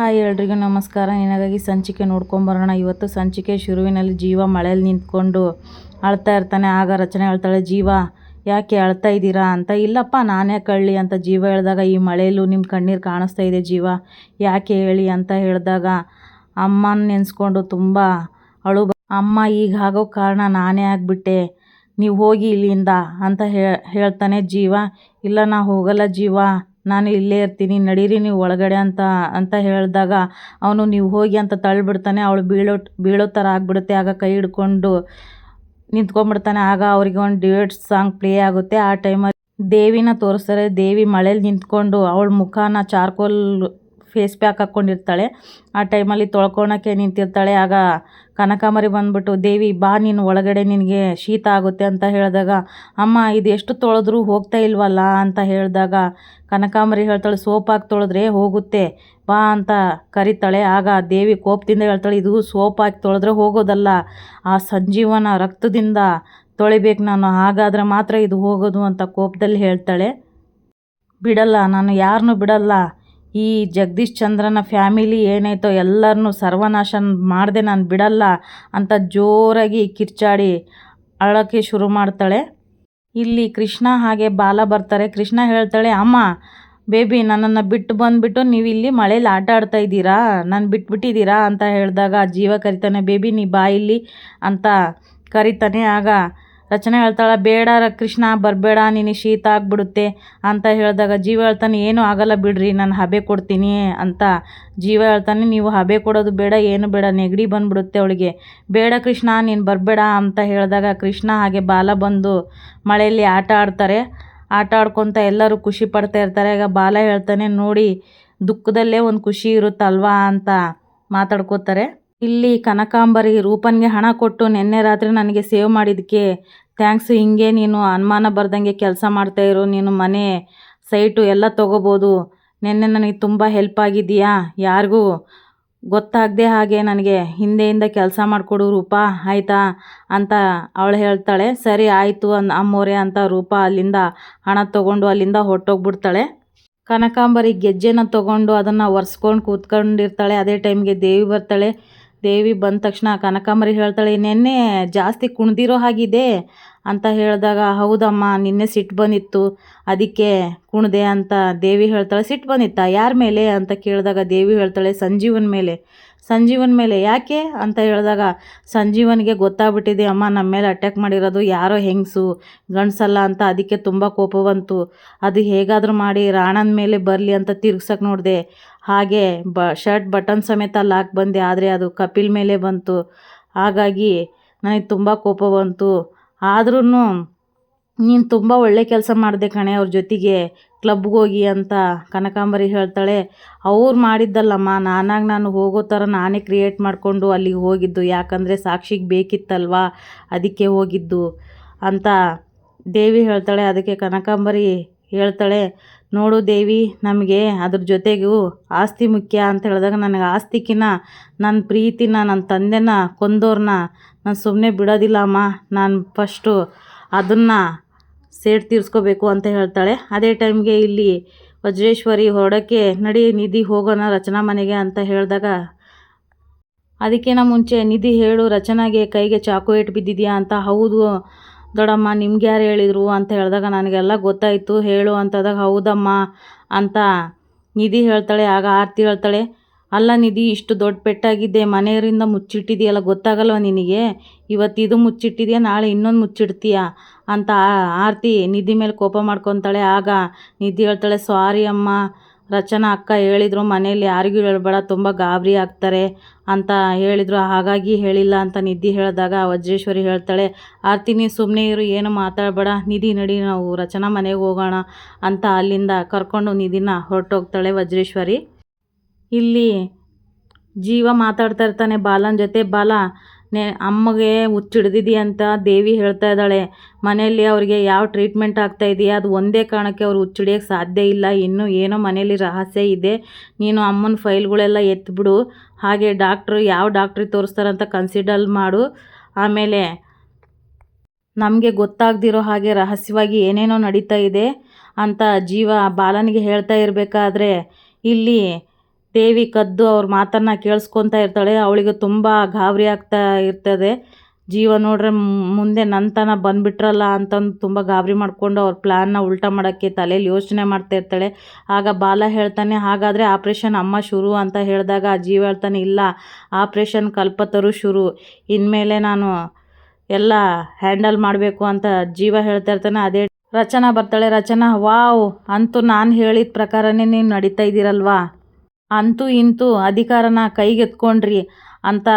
Hi ಎಲ್ರಿಗೂ ನಮಸ್ಕಾರ. ನಿನಗಾಗಿ ಸಂಚಿಕೆ ನೋಡ್ಕೊಂಬರೋಣ. ಇವತ್ತು ಸಂಚಿಕೆ ಶುರುವಿನಲ್ಲಿ ಜೀವ ಮಳೆಯಲ್ಲಿ ನಿಂತ್ಕೊಂಡು ಅಳ್ತಾ ಇರ್ತಾನೆ. ಆಗ ರಚನೆ ಹೇಳ್ತಾಳೆ, ಜೀವ, ಯಾಕೆ ಅಳ್ತಾ ಇದ್ದೀರಾ? ಅಂತ. ಇಲ್ಲಪ್ಪ, ನಾನೇ ಕಳ್ಳಿ ಅಂತ ಜೀವ ಹೇಳಿದಾಗ, ಈ ಮಳೆಯಲ್ಲೂ ನಿಮ್ಮ ಕಣ್ಣೀರು ಕಾಣಿಸ್ತಾ ಇದೆ ಜೀವ, ಯಾಕೆ ಹೇಳಿ? ಅಂತ ಹೇಳಿದಾಗ, ಅಮ್ಮನ ನೆನೆಸ್ಕೊಂಡು ತುಂಬ ಅಳು ಅಮ್ಮ, ಈಗ ಆಗೋ ಕಾರಣ ನಾನೇ ಆಗಿಬಿಟ್ಟೆ. ನೀವು ಹೋಗಿ ಇಲ್ಲಿಂದ ಅಂತ ಹೇಳ್ತಾನೆ ಜೀವ. ಇಲ್ಲ, ನಾ ಹೋಗಲ್ಲ ಜೀವ. ನಾನು ಇಲ್ಲೇ ಇರ್ತೀನಿ, ನಡೀರಿ ನೀವು ಒಳಗಡೆ ಅಂತ ಅಂತ ಹೇಳಿದಾಗ ಅವನು ನೀವು ಹೋಗಿ ಅಂತ ತಳ್ಳಿಬಿಡ್ತಾನೆ, ಅವಳು ಬೀಳೋ ಬೀಳೋ ಥರ ಆಗಿಬಿಡುತ್ತೆ. ಆಗ ಕೈ ಹಿಡ್ಕೊಂಡು ನಿಂತ್ಕೊಂಡ್ಬಿಡ್ತಾನೆ ಆಗ ಅವರಿಗೆ ಒಂದು ಡ್ಯೂಯೆಟ್ ಸಾಂಗ್ ಪ್ಲೇ ಆಗುತ್ತೆ. ಆ ಟೈಮಲ್ಲಿ ದೇವಿನ ತೋರಿಸ್ತಾರೆ. ದೇವಿ ಮಳೇಲಿ ನಿಂತ್ಕೊಂಡು ಅವಳ ಮುಖನ, ಚಾರ್ಕೋಲ್ ಫೇಸ್ ಪ್ಯಾಕ್ ಹಾಕ್ಕೊಂಡಿರ್ತಾಳೆ ಆ ಟೈಮಲ್ಲಿ ತೊಳ್ಕೊಳಕ್ಕೆ ನಿಂತಿರ್ತಾಳೆ. ಆಗ ಕನಕಾಂಬರಿ ಬಂದ್ಬಿಟ್ಟು, ದೇವಿ, ಬಾ ನೀನು, ಒಳಗಡೆ ನಿನಗೆ ಶೀತ ಆಗುತ್ತೆ ಅಂತ ಹೇಳಿದಾಗ, ಅಮ್ಮ, ಇದು ಎಷ್ಟು ತೊಳೆದ್ರೂ ಹೋಗ್ತಾ ಇಲ್ವಲ್ಲ ಅಂತ ಹೇಳಿದಾಗ, ಕನಕಾಂಬರಿ ಹೇಳ್ತಾಳೆ ಸೋಪ್ ಹಾಕಿ ತೊಳೆದ್ರೆ ಹೋಗುತ್ತೆ, ಬಾ ಅಂತ ಕರಿತಾಳೆ. ಆಗ ದೇವಿ ಕೋಪದಿಂದ ಹೇಳ್ತಾಳೆ, ಇದು ಸೋಪ್ ಹಾಕಿ ತೊಳೆದ್ರೆ ಹೋಗೋದಲ್ಲ. ಆ ಸಂಜೀವನ ರಕ್ತದಿಂದ ತೊಳಿಬೇಕು ನಾನು, ಹಾಗಾದರೆ ಮಾತ್ರ ಇದು ಹೋಗೋದು ಅಂತ ಕೋಪದಲ್ಲಿ ಹೇಳ್ತಾಳೆ. ಬಿಡಲ್ಲ, ನಾನು ಯಾರನ್ನೂ ಬಿಡಲ್ಲ. ಈ ಜಗದೀಶ್ ಚಂದ್ರನ ಫ್ಯಾಮಿಲಿ ಏನೈತೋ ಎಲ್ಲರನ್ನೂ ಸರ್ವನಾಶ ಮಾಡದೆ ನಾನು ಬಿಡಲ್ಲ ಅಂತ ಜೋರಾಗಿ ಕಿರ್ಚಾಡಿ ಅಳೋಕ್ಕೆ ಶುರು ಮಾಡ್ತಾಳೆ. ಇಲ್ಲಿ ಕೃಷ್ಣ ಹಾಗೆ ಬಾಲ ಬರ್ತಾರೆ. ಕೃಷ್ಣ ಹೇಳ್ತಾಳೆ, ಅಮ್ಮ, ಬೇಬಿ ನನ್ನನ್ನು ಬಿಟ್ಟು ಬಂದುಬಿಟ್ಟು ನೀವು ಇಲ್ಲಿ ಮಳೇಲಿ ಆಟ ಆಡ್ತಾ ಇದ್ದೀರಾ? ನಾನು ಬಿಟ್ಬಿಟ್ಟಿದ್ದೀರಾ? ಅಂತ ಹೇಳಿದಾಗ ಜೀವ ಕರಿತಾನೆ, ಬೇಬಿ ನೀ ಬಾ ಇಲ್ಲಿ ಅಂತ ಕರಿತಾನೆ. ಆಗ ರಚನೆ ಹೇಳ್ತಾಳೆ ಬೇಡ ಕೃಷ್ಣ, ಬರಬೇಡ, ನಿನಗೆ ಶೀತ ಆಗಿಬಿಡುತ್ತೆ ಅಂತ ಹೇಳಿದಾಗ ಜೀವ ಹೇಳ್ತಾನೆ, ಏನೂ ಆಗಲ್ಲ ಬಿಡ್ರಿ, ನಾನು ಹಬೆ ಕೊಡ್ತೀನಿ ಅಂತ ಜೀವ ಹೇಳ್ತಾನೆ, ನೀವು ಹಬೆ ಕೊಡೋದು ಬೇಡ, ಏನು ಬೇಡ, ನೆಗಡಿ ಬಂದುಬಿಡುತ್ತೆ ಅವಳಿಗೆ. ಬೇಡ ಕೃಷ್ಣ, ನೀನು ಬರಬೇಡ ಅಂತ ಹೇಳಿದಾಗ ಕೃಷ್ಣ ಹಾಗೆ ಬಾಲ ಬಂದು ಮಳೆಯಲ್ಲಿ ಆಟ ಆಡ್ತಾರೆ. ಆಟ ಆಡ್ಕೊತ ಎಲ್ಲರೂ ಖುಷಿ ಪಡ್ತಾ ಇರ್ತಾರೆ. ಆಗ ಬಾಲ ಹೇಳ್ತಾನೆ, ನೋಡಿ, ದುಃಖದಲ್ಲೇ ಒಂದು ಖುಷಿ ಇರುತ್ತಲ್ವಾ ಅಂತ ಮಾತಾಡ್ಕೋತಾರೆ. ಇಲ್ಲಿ ಕನಕಾಂಬರಿ ರೂಪನ್ಗೆ ಹಣ ಕೊಟ್ಟು ನಿನ್ನೆ ರಾತ್ರಿ ನನಗೆ ಸೇವ್ ಮಾಡಿದ್ದಕ್ಕೆ ಥ್ಯಾಂಕ್ಸ್, ಹಿಂಗೆ ನೀನು ಅನುಮಾನ ಬರ್ದಂಗೆ ಕೆಲಸ ಮಾಡ್ತಾ ಇರು. ನೀನು ಮನೆ, ಸೈಟು ಎಲ್ಲ ತೊಗೋಬೋದು. ನಿನ್ನೆ ನನಗೆ ತುಂಬ ಹೆಲ್ಪ್ ಆಗಿದೆಯಾ ಯಾರಿಗೂ ಗೊತ್ತಾಗದೆ ಹಾಗೆ ನನಗೆ ಹಿಂದೆಯಿಂದ ಕೆಲಸ ಮಾಡಿಕೊಡು ರೂಪ, ಆಯಿತಾ? ಅಂತ ಅವಳು ಹೇಳ್ತಾಳೆ. ಸರಿ, ಆಯಿತು ಅನ್, ಅಮ್ಮೋರೆ ಅಂತ ರೂಪ ಅಲ್ಲಿಂದ ಹಣ ತೊಗೊಂಡು ಅಲ್ಲಿಂದ ಹೊರಟೋಗ್ಬಿಡ್ತಾಳೆ. ಕನಕಾಂಬರಿ ಗೆಜ್ಜೆನ ತೊಗೊಂಡು ಅದನ್ನು ಒರೆಸ್ಕೊಂಡು ಕೂತ್ಕೊಂಡಿರ್ತಾಳೆ. ಅದೇ ಟೈಮ್ಗೆ ದೇವಿ ಬರ್ತಾಳೆ. ದೇವಿ ಬಂದ ತಕ್ಷಣ ಕನಕಾಂಬರಿ ಹೇಳ್ತಾಳೆ, ನೆನ್ನೆ ಜಾಸ್ತಿ ಕುಣ್ದಿರೋ ಹಾಗಿದೆ ಅಂತ ಹೇಳಿದಾಗ, ಹೌದಮ್ಮ, ನಿನ್ನೆ ಸಿಟ್ಟು ಬಂದಿತ್ತು, ಅದಕ್ಕೆ ಕುಣ್ದೆ ಅಂತ ದೇವಿ ಹೇಳ್ತಾಳೆ, ಸಿಟ್ಟು ಬಂದಿತ್ತಾ? ಯಾರ ಮೇಲೆ? ಅಂತ ಕೇಳಿದಾಗ ದೇವಿ ಹೇಳ್ತಾಳೆ, ಸಂಜೀವನ ಮೇಲೆ. ಸಂಜೀವನ ಮೇಲೆ. ಯಾಕೆ? ಅಂತ ಹೇಳಿದಾಗ, ಸಂಜೀವನಿಗೆ ಗೊತ್ತಾಗ್ಬಿಟ್ಟಿದೆ, ಅಮ್ಮ ನಮ್ಮ ಮೇಲೆ ಅಟ್ಯಾಕ್ ಮಾಡಿರೋದು ಯಾರೋ ಹೆಂಗಸು, ಗಂಡಸಲ್ಲ ಅಂತ ಅದಕ್ಕೆ ತುಂಬ ಕೋಪ ಬಂತು. ಅದು ಹೇಗಾದರೂ ಮಾಡಿ, ರಾಣನ ಮೇಲೆ ಬರಲಿ ಅಂತ ತಿರ್ಗ್ಸಕ್ಕೆ ನೋಡಿದೆ. ಹಾಗೆ ಬ ಶರ್ಟ್ ಬಟನ್ ಸಮೇತ ಲಾಕ್ ಬಂದೆ, ಆದರೆ ಅದು ಕಪಿಲ್ ಮೇಲೆ ಬಂತು. ಹಾಗಾಗಿ ನನಗೆ ತುಂಬ ಕೋಪ ಬಂತು. ಆದ್ರೂ ನೀನು ತುಂಬ ಒಳ್ಳೆ ಕೆಲಸ ಮಾಡಿದೆ ಕಣೆ ಅವ್ರ ಜೊತೆಗೆ. ಕ್ಲಬ್ಗೆ ಹೋಗಿ ಅಂತ ಕನಕಾಂಬರಿ ಹೇಳ್ತಾಳೆ, ಅವ್ರು ಮಾಡಿದ್ದಲ್ಲಮ್ಮ, ನಾನಾಗಿ ನಾನು ಹೋಗೋ ಥರ ನಾನೇ ಕ್ರಿಯೇಟ್ ಮಾಡಿಕೊಂಡು ಅಲ್ಲಿಗೆ ಹೋಗಿದ್ದು, ಯಾಕಂದರೆ ಸಾಕ್ಷಿಗೆ ಬೇಕಿತ್ತಲ್ವಾ, ಅದಕ್ಕೆ ಹೋಗಿದ್ದು, ಅಂತ ದೇವಿ ಹೇಳ್ತಾಳೆ. ಅದಕ್ಕೆ ಕನಕಾಂಬರಿ ಹೇಳ್ತಾಳೆ, ನೋಡು ದೇವಿ, ನಮಗೆ ಅದ್ರ ಜೊತೆಗೂ ಆಸ್ತಿ ಮುಖ್ಯ ಅಂತ ಹೇಳಿದಾಗ ನನಗೆ ಆಸ್ತಿಕಿನ ನನ್ನ ಪ್ರೀತಿನ ನನ್ನ ತಂದೆನ ಕೊಂದೋರನ್ನ ನಾನು ಸುಮ್ಮನೆ ಬಿಡೋದಿಲ್ಲ ಅಮ್ಮ ನಾನು ಫಸ್ಟು ಅದನ್ನು ಸೇಡ್ ತೀರಿಸ್ಕೋಬೇಕು ಅಂತ ಹೇಳ್ತಾಳೆ. ಅದೇ ಟೈಮ್ಗೆ ಇಲ್ಲಿ ವಜ್ರೇಶ್ವರಿ ಹೊರಡೋಕ್ಕೆ ನಡಿ, ನಿಧಿ ಹೋಗೋಣ ರಚನಾ ಮನೆಗೆ ಅಂತ ಹೇಳಿದಾಗ ಅದಕ್ಕಿಂತ ಮುಂಚೆ ನಿಧಿ ಹೇಳು, ರಚನಾಗೆ ಕೈಗೆ ಚಾಕು ಇಟ್ಟು ಬಿದ್ದಿದೆಯಾ ಅಂತ. ಹೌದು ದೊಡ್ಡಮ್ಮ ನಿಮ್ಗೆ ಯಾರು ಹೇಳಿದರು ಅಂತ ಹೇಳಿದಾಗ ನನಗೆಲ್ಲ ಗೊತ್ತಾಯಿತು, ಹೇಳು ಅಂತದಾಗ ಹೌದಮ್ಮ ಅಂತ ನಿಧಿ ಹೇಳ್ತಾಳೆ. ಆಗ ಆರತಿ ಹೇಳ್ತಾಳೆ ಅಲ್ಲ ನಿಧಿ, ಇಷ್ಟು ದೊಡ್ಡ ಪೆಟ್ಟಾಗಿದ್ದೆ ಮನೆಯವರಿಂದ ಮುಚ್ಚಿಟ್ಟಿದೆಯಲ್ಲ, ಗೊತ್ತಾಗಲ್ವ ನಿನಗೆ? ಇವತ್ತು ಇದು ಮುಚ್ಚಿಟ್ಟಿದೆಯಾ, ನಾಳೆ ಇನ್ನೊಂದು ಮುಚ್ಚಿಡ್ತೀಯಾ? ಅಂತ ಆರತಿ ನಿಧಿ ಮೇಲೆ ಕೋಪ ಮಾಡ್ಕೊತಾಳೆ. ಆಗ ನಿಧಿ ಹೇಳ್ತಾಳೆ, ಸಾರಿ ಅಮ್ಮ, ರಚನಾ ಅಕ್ಕ ಹೇಳಿದರು ಮನೆಯಲ್ಲಿ ಯಾರಿಗೂ ಹೇಳಬೇಡ, ತುಂಬ ಗಾಬರಿ ಆಗ್ತಾರೆ ಅಂತ ಹೇಳಿದರು. ಹಾಗಾಗಿ ಹೇಳಿಲ್ಲ ಅಂತ ನಿಧಿ ಹೇಳಿದಾಗ ವಜ್ರೇಶ್ವರಿ ಹೇಳ್ತಾಳೆ, ಆರ್ತಿ, ನೀನು ಸುಮ್ಮನೆ ಇರು, ಏನು ಮಾತಾಡಬೇಡ. ನಿಧಿ, ನಡಿ, ನಾವು ರಚನಾ ಮನೆಗೆ ಹೋಗೋಣ ಅಂತ ಅಲ್ಲಿಂದ ಕರ್ಕೊಂಡು ನಿಧಿನ ಹೊರಟೋಗ್ತಾಳೆ ವಜ್ರೇಶ್ವರಿ. ಇಲ್ಲಿ ಜೀವ ಮಾತಾಡ್ತಾ ಇರ್ತಾನೆ ಬಾಲನ ಜೊತೆ. ಬಾಲ, ನೆ, ಅಮ್ಮಗೆ ಹುಚ್ಚಿಡ್ದಿದೆಯಂತ ದೇವಿ ಹೇಳ್ತಾ ಇದ್ದಾಳೆ. ಮನೆಯಲ್ಲಿ ಅವ್ರಿಗೆ ಯಾವ ಟ್ರೀಟ್ಮೆಂಟ್ ಆಗ್ತಾ ಇದೆಯಾ? ಅದು ಒಂದೇ ಕಾರಣಕ್ಕೆ ಅವ್ರು ಹುಚ್ಚಿಡಿಯೋಕ್ಕೆ ಸಾಧ್ಯ ಇಲ್ಲ. ಇನ್ನೂ ಏನೋ ಮನೆಯಲ್ಲಿ ರಹಸ್ಯ ಇದೆ. ನೀನು ಅಮ್ಮನ ಫೈಲ್ಗಳೆಲ್ಲ ಎತ್ತಿಬಿಡು ಹಾಗೆ ಡಾಕ್ಟ್ರು ಯಾವ ಡಾಕ್ಟ್ರಿಗೆ ತೋರಿಸ್ತಾರಂತ ಕನ್ಸಿಡರ್ ಮಾಡು. ಆಮೇಲೆ ನಮಗೆ ಗೊತ್ತಾಗದಿರೋ ಹಾಗೆ ರಹಸ್ಯವಾಗಿ ಏನೇನೋ ನಡೀತಾ ಇದೆ ಅಂತ ಜೀವ ಬಾಲನಿಗೆ ಹೇಳ್ತಾ ಇರಬೇಕಾದ್ರೆ, ಇಲ್ಲಿ ದೇವಿ ಕದ್ದು ಅವ್ರ ಮಾತನ್ನು ಕೇಳಿಸ್ಕೊತಾ ಇರ್ತಾಳೆ, ಅವಳಿಗೆ ತುಂಬ ಗಾಬರಿ ಆಗ್ತಾ ಇರ್ತದೆ. ಜೀವ ನೋಡ್ರೆ ಮುಂದೆ ನಂತನ ಬಂದುಬಿಟ್ರಲ್ಲ ಅಂತಂದು ತುಂಬ ಗಾಬರಿ ಮಾಡಿಕೊಂಡು ಅವ್ರ ಪ್ಲ್ಯಾನ್ನ ಉಲ್ಟಾ ಮಾಡೋಕ್ಕೆ ತಲೆಯಲ್ಲಿ ಯೋಚನೆ ಮಾಡ್ತಾ ಇರ್ತಾಳೆ. ಆಗ ಬಾಲ ಹೇಳ್ತಾನೆ, ಹಾಗಾದರೆ ಆಪ್ರೇಷನ್ ಅಮ್ಮ ಶುರು ಅಂತ ಹೇಳಿದಾಗ ಜೀವ ಹೇಳ್ತಾನೆ, ಇಲ್ಲ, ಆಪ್ರೇಷನ್ ಕಲ್ಪತರು ಶುರು. ಇನ್ಮೇಲೆ ನಾನು ಎಲ್ಲ ಹ್ಯಾಂಡಲ್ ಮಾಡಬೇಕು ಅಂತ ಜೀವ ಹೇಳ್ತಾ ಇರ್ತಾನೆ, ಅದೇ ರಚನಾ ಬರ್ತಾಳೆ, ರಚನಾ, ವಾವ್, ಅಂತೂ ನಾನು ಹೇಳಿದ ಪ್ರಕಾರನೇ ನೀವು ನಡೀತಾ ಇದ್ದೀರಲ್ವಾ ಅಂತೂ ಇಂತೂ ಅಧಿಕಾರನ ಕೈಗೆತ್ಕೊಂಡ್ರಿ ಅಂತ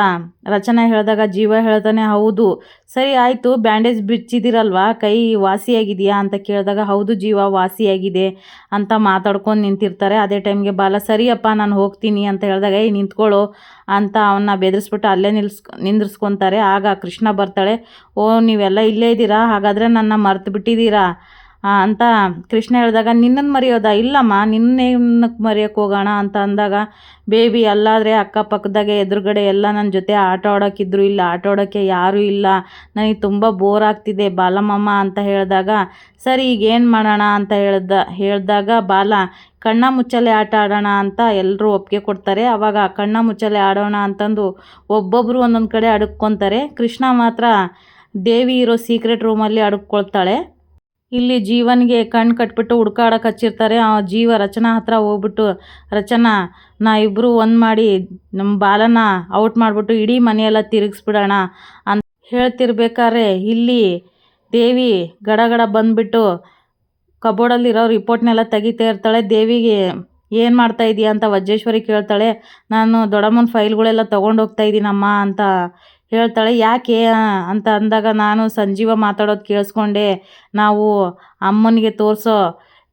ರಚನಾ ಹೇಳಿದಾಗ ಜೀವ ಹೇಳ್ತಾನೆ, ಹೌದು. ಸರಿ, ಆಯಿತು, ಬ್ಯಾಂಡೇಜ್ ಬಿಚ್ಚಿದಿರಲ್ವಾ ಕೈ ವಾಸಿಯಾಗಿದೆಯಾ? ಅಂತ ಕೇಳಿದಾಗ, ಹೌದು ಜೀವ, ವಾಸಿಯಾಗಿದೆ. ಅಂತ ಮಾತಾಡ್ಕೊಂಡು ನಿಂತಿರ್ತಾರೆ. ಅದೇ ಟೈಮ್ಗೆ, ಬಾಲ, ಸರಿಯಪ್ಪ, ನಾನು ಹೋಗ್ತೀನಿ. ಅಂತ ಹೇಳಿದಾಗ ಏ ನಿಂತ್ಕೊಳ್ಳೋ. ಅಂತ ಅವನ್ನ ಬೆದರಿಸ್ಬಿಟ್ಟು ಅಲ್ಲೇ ನಿಲ್ಸ್ ನಿಂದಿರ್ಸ್ಕೊತಾರೆ. ಆಗ ಕೃಷ್ಣ ಬರ್ತಾಳೆ, ಓ, ನೀವೆಲ್ಲ ಇಲ್ಲೇ ಇದ್ದೀರಾ? ಹಾಗಾದರೆ ನನ್ನ ಮರ್ತು ಬಿಟ್ಟಿದ್ದೀರಾ ಅಂತ ಕೃಷ್ಣ ಹೇಳಿದಾಗ ನಿನ್ನನ್ನು ಮರೆಯೋದಾ ಇಲ್ಲಮ್ಮ ನಿನ್ನೇನಕ್ಕೆ ಮರೆಯೋಕ್ಕೆ ಹೋಗೋಣ ಅಂತ ಅಂದಾಗ, ಬೇಬಿ, ಅಲ್ಲಾದರೆ ಅಕ್ಕಪಕ್ಕದಾಗೆ ಎದುರುಗಡೆ ಎಲ್ಲ ನನ್ನ ಜೊತೆ ಆಟ ಆಡೋಕ್ಕಿದ್ರು ಇಲ್ಲ, ಆಟ ಆಡೋಕ್ಕೆ ಯಾರೂ ಇಲ್ಲ, ನನಗೆ ತುಂಬ ಬೋರ್ ಆಗ್ತಿದೆ, ಬಾಲಮ್ಮಮ್ಮ ಅಂತ ಹೇಳಿದಾಗ, ಸರಿ, ಈಗ ಏನು ಮಾಡೋಣ ಅಂತ ಹೇಳ್ದ, ಹೇಳಿದಾಗ, ಬಾಲ, ಕಣ್ಣ ಮುಚ್ಚಲೆ ಆಟ ಆಡೋಣ ಅಂತ ಎಲ್ಲರೂ ಒಪ್ಪಿಗೆ ಕೊಡ್ತಾರೆ. ಆವಾಗ ಕಣ್ಣ ಮುಚ್ಚಲೆ ಆಡೋಣ ಅಂತಂದು ಒಬ್ಬೊಬ್ಬರು ಒಂದೊಂದು ಕಡೆ ಅಡುಕ್ಕೊತಾರೆ ಕೃಷ್ಣ ಮಾತ್ರ ದೇವಿ ಇರೋ ಸೀಕ್ರೆಟ್ ರೂಮಲ್ಲಿ ಅಡುಕ್ಕೊಳ್ತಾಳೆ ಇಲ್ಲಿ ಜೀವನಿಗೆ ಕಣ್ಣು ಕಟ್ಬಿಟ್ಟು ಹುಡ್ಕಾಡಕ್ಕೆ ಹಚ್ಚಿರ್ತಾರೆ. ಆ ಜೀವ ರಚನಾ ಹತ್ರ ಹೋಗ್ಬಿಟ್ಟು, ರಚನಾ, ನಾ ಇಬ್ಬರು ಒಂದು ಮಾಡಿ ನಮ್ಮ ಬಾಲನ ಔಟ್ ಮಾಡಿಬಿಟ್ಟು ಇಡೀ ಮನೆಯೆಲ್ಲ ತಿರುಗಿಸ್ಬಿಡೋಣ ಅಂತ ಹೇಳ್ತಿರ್ಬೇಕಾದ್ರೆ, ಇಲ್ಲಿ ದೇವಿ ಗಡಗಡ ಬಂದುಬಿಟ್ಟು ಕಬೋರ್ಡಲ್ಲಿರೋ ರಿಪೋರ್ಟ್ನೆಲ್ಲ ತೆಗಿತಾ ಇರ್ತಾಳೆ. ದೇವಿಗೆ, ಏನು ಮಾಡ್ತಾ ಇದೀಯ? ಅಂತ ವಜ್ರೇಶ್ವರಿ ಕೇಳ್ತಾಳೆ. ನಾನು ದೊಡ್ಡಮ್ಮನ ಫೈಲ್ಗಳೆಲ್ಲ ತೊಗೊಂಡು ಹೋಗ್ತಾ ಇದ್ದೀನಮ್ಮ ಅಂತ ಹೇಳ್ತಾಳೆ, ಯಾಕೆ? ಅಂತ ಅಂದಾಗ ನಾನು ಸಂಜೀವ ಮಾತಾಡೋದು ಕೇಳಿಸ್ಕೊಂಡೆ, ನಾವು ಅಮ್ಮನಿಗೆ ತೋರಿಸೋ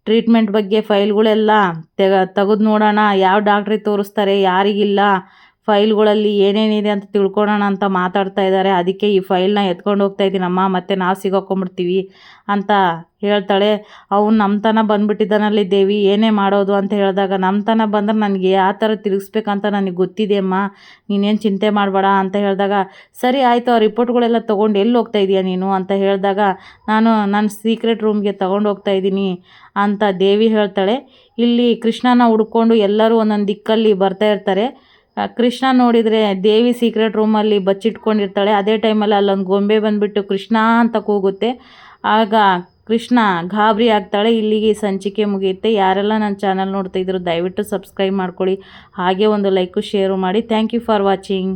ಟ್ರೀಟ್ಮೆಂಟ್ ಬಗ್ಗೆ ಫೈಲ್ಗಳೆಲ್ಲ ತೆಗ, ತೆಗೆದು ನೋಡೋಣ, ಯಾವ ಡಾಕ್ಟ್ರಿಗೆ ತೋರಿಸ್ತಾರೆ, ಯಾರಿಗಿಲ್ಲ ಫೈಲ್ಗಳಲ್ಲಿ ಏನೇನಿದೆ ಅಂತ ತಿಳ್ಕೊಳ್ಳೋಣ ಅಂತ ಮಾತಾಡ್ತಾ ಇದ್ದಾರೆ. ಅದಕ್ಕೆ ಈ ಫೈಲ್ನ ಎತ್ಕೊಂಡು ಹೋಗ್ತಾ ಇದ್ದೀನಮ್ಮ ಮತ್ತೆ ನಾವು ಸಿಗಾಕೊಂಬಿಡ್ತೀವಿ ಅಂತ ಹೇಳ್ತಾಳೆ. ಅವ್ನು ನಮ್ಮತನ ಬಂದುಬಿಟ್ಟಿದ್ದಾನಲ್ಲಿ ದೇವಿ, ಏನೇ ಮಾಡೋದು ಅಂತ ಹೇಳಿದಾಗ ನಮ್ಮತನ ಬಂದ್ರೆ ನನಗೆ ಯಾವ ಥರ ತಿರುಗಿಸ್ಬೇಕಂತ ನನಗೆ ಗೊತ್ತಿದೆ ಅಮ್ಮ, ನೀನೇನು ಚಿಂತೆ ಮಾಡಬೇಡ ಅಂತ ಹೇಳಿದಾಗ, ಸರಿ ಆಯಿತು, ಆ ರಿಪೋರ್ಟ್ಗಳೆಲ್ಲ ತೊಗೊಂಡು ಎಲ್ಲಿ ಹೋಗ್ತಾ ಇದೀಯ ನೀನು ಅಂತ ಹೇಳಿದಾಗ, ನಾನು ನನ್ನ ಸೀಕ್ರೆಟ್ ರೂಮ್ಗೆ ತೊಗೊಂಡು ಹೋಗ್ತಾ ಇದ್ದೀನಿ ಅಂತ ದೇವಿ ಹೇಳ್ತಾಳೆ. ಇಲ್ಲಿ ಕೃಷ್ಣನ ಹುಡ್ಕೊಂಡು ಎಲ್ಲರೂ ಒಂದೊಂದು ದಿಕ್ಕಲ್ಲಿ ಬರ್ತಾ ಇರ್ತಾರೆ. ಕೃಷ್ಣ ನೋಡಿದರೆ ದೇವಿ ಸೀಕ್ರೆಟ್ ರೂಮಲ್ಲಿ ಬಚ್ಚಿಟ್ಕೊಂಡಿರ್ತಾಳೆ. ಅದೇ ಟೈಮಲ್ಲಿ ಅಲ್ಲೊಂದು ಗೊಂಬೆ ಬಂದುಬಿಟ್ಟು ಕೃಷ್ಣ ಅಂತ ಕೂಗುತ್ತೆ. ಆಗ ಕೃಷ್ಣ ಗಾಬರಿ ಆಗ್ತಾಳೆ. ಇಲ್ಲಿಗೆ ಸಂಚಿಕೆ ಮುಗಿಯುತ್ತೆ. ಯಾರೆಲ್ಲ ನನ್ನ ಚಾನಲ್ ನೋಡ್ತಾ ಇದ್ರು ದಯವಿಟ್ಟು ಸಬ್ಸ್ಕ್ರೈಬ್ ಮಾಡ್ಕೊಳ್ಳಿ. ಹಾಗೆ ಒಂದು ಲೈಕು ಶೇರು ಮಾಡಿ. Thank you for watching